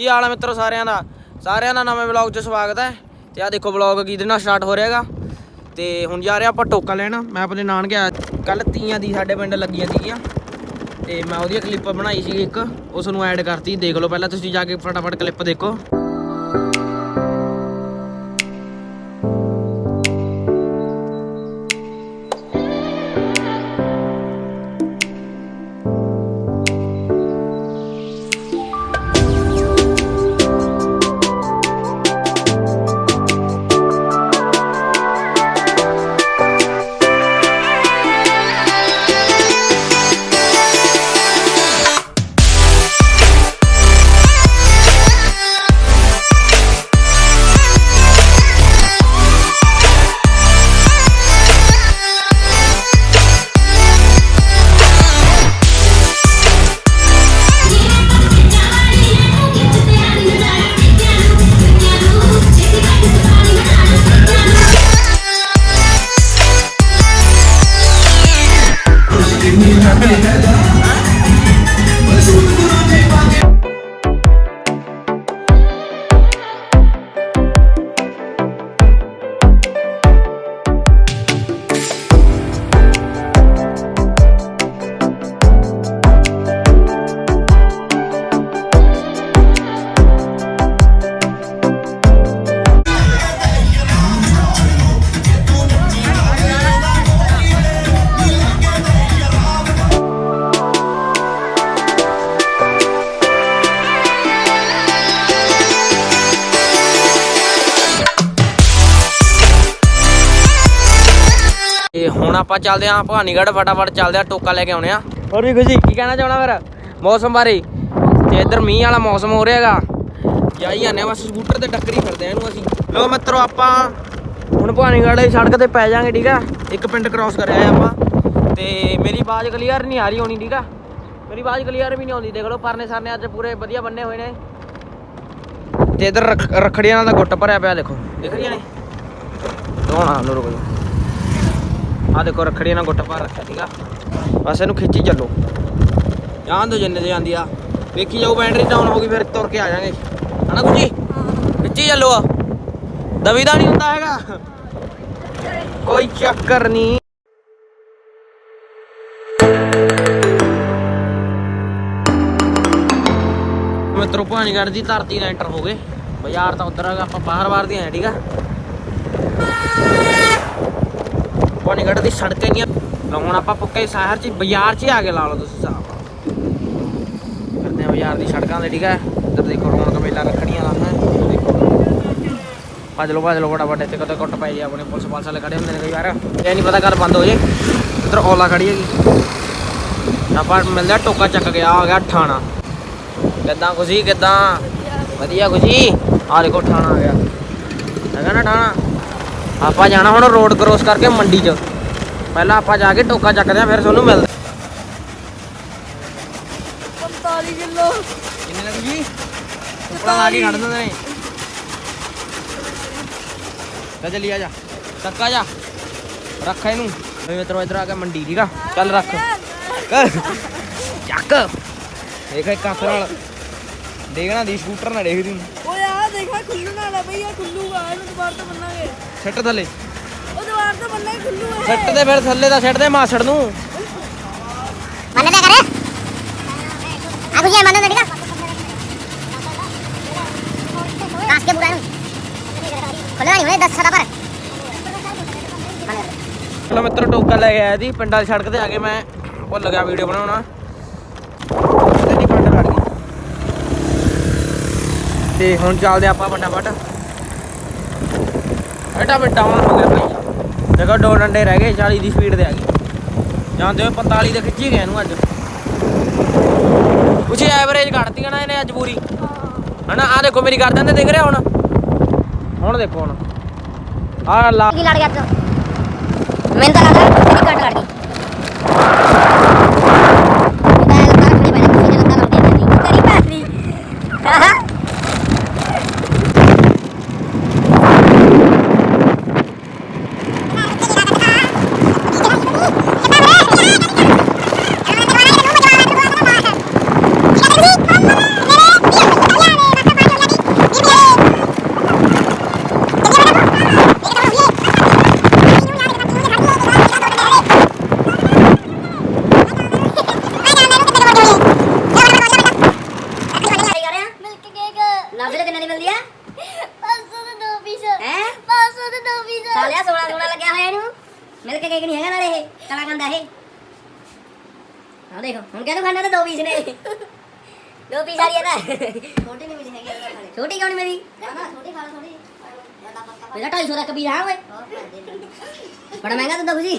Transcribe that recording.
ਕੀ ਹਾਲ ਹੈ ਮਿੱਤਰੋ ਸਾਰਿਆਂ ਦਾ? ਸਾਰਿਆਂ ਦਾ ਨਵੇਂ ਵਲੌਗ 'ਚ ਸਵਾਗਤ ਹੈ। ਤੇ ਆ ਦੇਖੋ ਵਲੌਗ ਕਿਹਦੇ ਨਾਲ ਸਟਾਰਟ ਹੋ ਰਿਹਾਗਾ। ਤੇ ਹੁਣ ਜਾ ਰਿਹਾ ਆਪਾਂ ਟੋਕਾ ਲੈਣ। ਮੈਂ ਆਪਣੇ ਨਾਨਕੇ ਆਇਆ ਕੱਲ ਤੀਆਂ ਦੀ ਸਾਡੇ ਪਿੰਡ ਲੱਗੀਆਂ ਸੀਗੀਆਂ। ਤੇ ਮੈਂ ਉਹਦੀ ਕਲਿੱਪ ਬਣਾਈ ਸੀ ਇੱਕ। ਉਸ ਨੂੰ ਐਡ ਕਰਤੀ। ਦੇਖ ਲਓ ਪਹਿਲਾਂ ਤੁਸੀਂ ਜਾ ਕੇ ਫਟਾਫਟ ਕਲਿੱਪ ਦੇਖੋ। ਹੁਣ ਆਪਾਂ ਚੱਲਦੇ ਆਂ ਭਵਾਨੀਗੜ੍ਹ, ਫਟਾਫਟ ਚੱਲਦੇ ਆਂ ਟੋਕਾ ਲੈ ਕੇ ਆਉਣੇ ਆ ਹੋਰ ਵੀ ਖੁਸ਼ੀ ਕੀ ਕਹਿਣਾ ਚਾਹਣਾ ਫਿਰ? ਮੌਸਮ ਬਾਰੇ? ਤੇ ਇੱਧਰ ਮੀਂਹ ਵਾਲਾ ਮੌਸਮ ਹੋ ਰਿਹਾਗਾ ਜਾਈ ਜਾਂਦੇ ਬਸ ਸਕੂਟਰ ਤੇ ਟੱਕਰੀ ਫਿਰਦੇ ਆ ਇਹਨੂੰ ਅਸੀਂ। ਲੋ ਮਿੱਤਰੋ, ਆਪਾਂ ਹੁਣ ਭਵਾਨੀਗੜ੍ਹ ਦੀ ਸੜਕ ਤੇ ਪੈ ਜਾਾਂਗੇ, ਠੀਕ ਆ? ਇੱਕ ਪਿੰਡ ਕ੍ਰਾਸ ਕਰਿਆ ਆਪਾਂ। ਤੇ ਮੇਰੀ ਆਵਾਜ਼ ਕਲੀਅਰ ਨਹੀਂ ਆ ਰਹੀ ਹੋਣੀ, ਠੀਕ ਆ? ਮੇਰੀ ਆਵਾਜ਼ ਕਲੀਅਰ ਵੀ ਨਹੀਂ ਆਉਂਦੀ, ਦੇਖ ਲਓ ਪਰਨੇ ਸਰਨੇ ਅੱਜ ਪੂਰੇ ਵਧੀਆ ਬੰਨੇ ਹੋਏ ਨੇ। ਤੇ ਇੱਧਰ ਰੱਖ- ਰੱਖੜੀਆਂ ਨਾਲ ਦਾ ਗੁੱਟ ਭਰਿਆ ਪਿਆ, ਦੇਖੋ। ਦਿਖ ਰਹੀਆਂ ਨੇ? ਦੋਣਾ ਨੂੰ ਰੁਕੋ ਆ ਦੇਖੋ ਰੱਖੜੀਆਂ ਨਾਲ ਗੁੱਟ ਭਰ ਰੱਖਿਆ ਸੀਗਾ। ਬਸ ਇਹਨੂੰ ਖਿੱਚੀ ਚੱਲੋ। ਜਾਣ ਦੋ ਜਿੰਨੇ ਤੇ ਜਾਂਦੀ ਆ। ਵੇਖੀ ਜਾਓ ਬੈਟਰੀ ਡਾਊਨ ਹੋ ਗਈ, ਫਿਰ ਤੁਰ ਕੇ ਆ ਜਾਾਂਗੇ। ਹਨਾ ਕੁਜੀ ਖਿੱਚੀ ਚੱਲੋ ਆ। ਦਵੀ ਦਾ ਨਹੀਂ ਹੁੰਦਾ ਹੈਗਾ। ਕੋਈ ਚੱਕਰ ਨਹੀਂ ਮਿੱਤਰੋ, ਭਾਣੀਗੜ੍ਹ ਦੀ ਧਰਤੀ ਨਾਲ ਐਂਟਰ ਹੋ ਗਏ। ਬਾਜ਼ਾਰ ਤਾਂ ਉਧਰ ਹੈਗਾ, ਆਪਾਂ ਬਾਹਰ ਬਾਹਰ ਦੀ ਆਏ ਠੀਕ ਆ? ਭਾਣੀਗੜ੍ਹ ਦੀ ਸੜਕਾਂ ਹੀ ਲਓ ਹੁਣ ਆਪਾਂ ਪੱਕੇ ਸ਼ਹਿਰ ਚ ਬਾਜ਼ਾਰ ਚ ਹੀ ਆ ਕੇ ਲਾ ਲਓ ਤੁਸੀਂ ਹਿਸਾਬ ਕਰਦੇ ਆ ਬਾਜ਼ਾਰ ਦੀ ਸੜਕਾਂ ਤੇ, ਠੀਕ ਆ ਇੱਧਰ ਦੇਖੋ ਰੌਣਕ ਮੇਲਾ ਰੱਖਣੀਆਂ ਦਾ, ਹੈ? ਦੇਖੋ ਭੱਜ ਲਓ ਭੱਜ ਲਓ ਫਟਾਫਟ, ਇੱਥੇ ਕਦੇ ਕੁੱਟ ਪੈ ਜੇ, ਆਪਣੇ ਪੁਲਿਸ ਪਾਲਸ ਵਾਲੇ ਖੜੇ ਹੁੰਦੇ ਨੇ ਕਈ ਵਾਰ। ਇਹ ਨਹੀਂ ਪਤਾ ਕਦ ਬੰਦ ਹੋ ਜੇ। ਇੱਧਰ ਔਲਾ ਖੜੀ ਹੈਗੀ। ਆਪਾਂ ਮਿਲਦਾ ਟੋਕਾ ਚੱਕ ਗਿਆ ਆ ਗਿਆ ਠਾਣਾ। ਕਿੱਦਾਂ ਖੁਸ਼ੀ, ਕਿੱਦਾਂ? ਵਧੀਆ ਖੁਸ਼ੀ। ਆ ਦੇਖੋ ਠਾਣਾ ਆ ਗਿਆ। ਹੈਗਾ ਨਾ ਠਾਣਾ? ਆਪਾਂ ਜਾਣਾ ਹੁਣ ਰੋਡ ਕ੍ਰੋਸ ਕਰਕੇ ਮੰਡੀ 'ਚ। ਪਹਿਲਾਂ ਆਪਾਂ ਜਾ ਕੇ ਟੋਕਾ ਚੱਕਦੇ ਆ ਫਿਰ ਤੁਹਾਨੂੰ ਮਿਲਦੇ 45 ਕਿਲੋ। ਕਿੰਨੇ ਲੱਗ ਜੀ? ਉੱਪਰਾਂ ਲਾ ਕੇ ਖੜ ਦਿੰਦੇ ਨੇ। ਲੈ ਚੱਲੀ ਆ ਜਾ। ਚੱਕਾ ਜਾ। ਰੱਖ ਇਹਨੂੰ। ਵੀ ਮਿੱਤਰੋ ਇਧਰ ਆ ਕੇ ਮੰਡੀ ਠੀਕ ਆ? ਚੱਲ ਰੱਖ। ਚੱਕ। ਦੇਖ ਇੱਕ ਹੱਥ ਨਾਲ। ਦੇਖਣਾ ਦੀ ਸਕੂਟਰ ਨਾਲ ਦੇਖਦੀ ਨੂੰ ਓਏ ਆ ਦੇਖਾ ਖੁੱਲੂ ਨਾਲ ਆ ਬਈ ਆ ਖੁੱਲੂਗਾ ਇਹਨੂੰ ਦੁਬਾਰ ਤੋਂ ਬੰਨਾਂਗੇ। ਸਿੱਟ ਥੱਲੇ। ਦੁਬਾਰ ਤੋਂ ਬੰਨਾਂਗੇ ਖੁੱਲੂ ਹੈ। ਸਿੱਟ ਦੇ ਫਿਰ ਥੱਲੇ ਦਾ ਸਿੱਟ ਦੇ ਮਾਸੜ ਨੂੰ। ਮੰਨ ਲਿਆ ਕਰ ਆ ਗੁਜੀਆ ਮੰਨ ਲਿਆ ਕਾਸ ਕੇ ਬੁਰਾ ਨੂੰ ਖੋਲਣਾ ਨਹੀਂ ਹੋਏ 10 ਸਦਾ ਪਰ ਚਲੋ ਮਿੱਤਰ ਟੋਕਾ ਲੈ ਕੇ ਆਇਆ ਸੀ ਪਿੰਡਾਂ ਦੀ ਸੜਕ ਤੇ ਆ ਕੇ ਮੈਂ ਭੁੱਲ ਗਿਆ ਵੀਡੀਓ ਬਣਾਉਣਾ। ਤੇ ਨਹੀਂ ਪਿੰਡ ਲੜ ਗਈ। ਤੇ ਹੁਣ ਚੱਲਦੇ ਆਪਾਂ ਫਟਾਫਟ। ਐਡਾ ਵੀ ਡਾਊਨ ਹੋ ਗਿਆ। ਭਾਈ ਦੇਖੋ ਦੋ ਡੰਡੇ ਰਹਿ ਗਏ 40 ਦੀ ਸਪੀਡ ਤੇ ਆ ਗਈ ਜਾਂਦੇ ਹੋਏ 45 ਤੇ ਖਿੱਚੀ ਗਏ ਇਹਨੂੰ ਅੱਜ। ਕੁਛ ਐਵਰੇਜ ਕੱਢਤੀਆਂ ਨਾ ਇਹਨੇ ਅੱਜ ਪੂਰੀ। ਹਨਾ ਆ ਦੇਖੋ ਮੇਰੀ ਗਰਦਨ ਤੇ ਦਿਖ ਰਿਹਾ ਹੁਣ। ਹੁਣ ਦੇਖੋ ਹੁਣ। ਆ ਲਾ ਕੀ ਲੜ ਗਿਆ ਤੂੰ ਮੈਨੂੰ ਤਾਂ ਲੱਗਦਾ ਤੇਰੀ ਕੱਟ ਲੜ ਗਈ। ਨਾਜ਼ਲੇ ਕਿੰਨੇ ਦੀ ਮਿਲਦੀ ਆ? 500 ਦਾ ਦੋ ਪੀਸ। ਹੈ? 500 ਦਾ ਦੋ ਪੀਸ। ਸਾਲਿਆ ਸੋਨਾ ਸੋਨਾ ਲੱਗਿਆ ਹੋਇਆ ਇਹਨੂੰ। ਮਿਲ ਕੇ ਕੇਕ ਨਹੀਂ ਹੈਗਾ ਨਾਲੇ ਇਹ। ਕਲਾ ਕੰਦਾ ਇਹ। ਆ ਦੇਖੋ ਹੁਣ ਕਹਿੰਦਾ ਖਾਣਾ ਤਾਂ ਦੋ ਪੀਸ ਨੇ। ਦੋ ਪੀਸ ਆ ਰਹੀ ਛੋਟੀ ਨਹੀਂ ਮਿਲੀ ਹੈਗੀ ਛੋਟੀ ਕਿਉਂ ਨਹੀਂ ਮੇਰੀ ਨਾ ਨਾ ਛੋਟੀ ਖਾ ਲਓ ਥੋੜੀ 250 ਦਾ ਕਬੀਰ ਆ ਓਏ। ਬੜਾ ਮਹਿੰਗਾ ਦਿੰਦਾ ਤੁਸੀਂ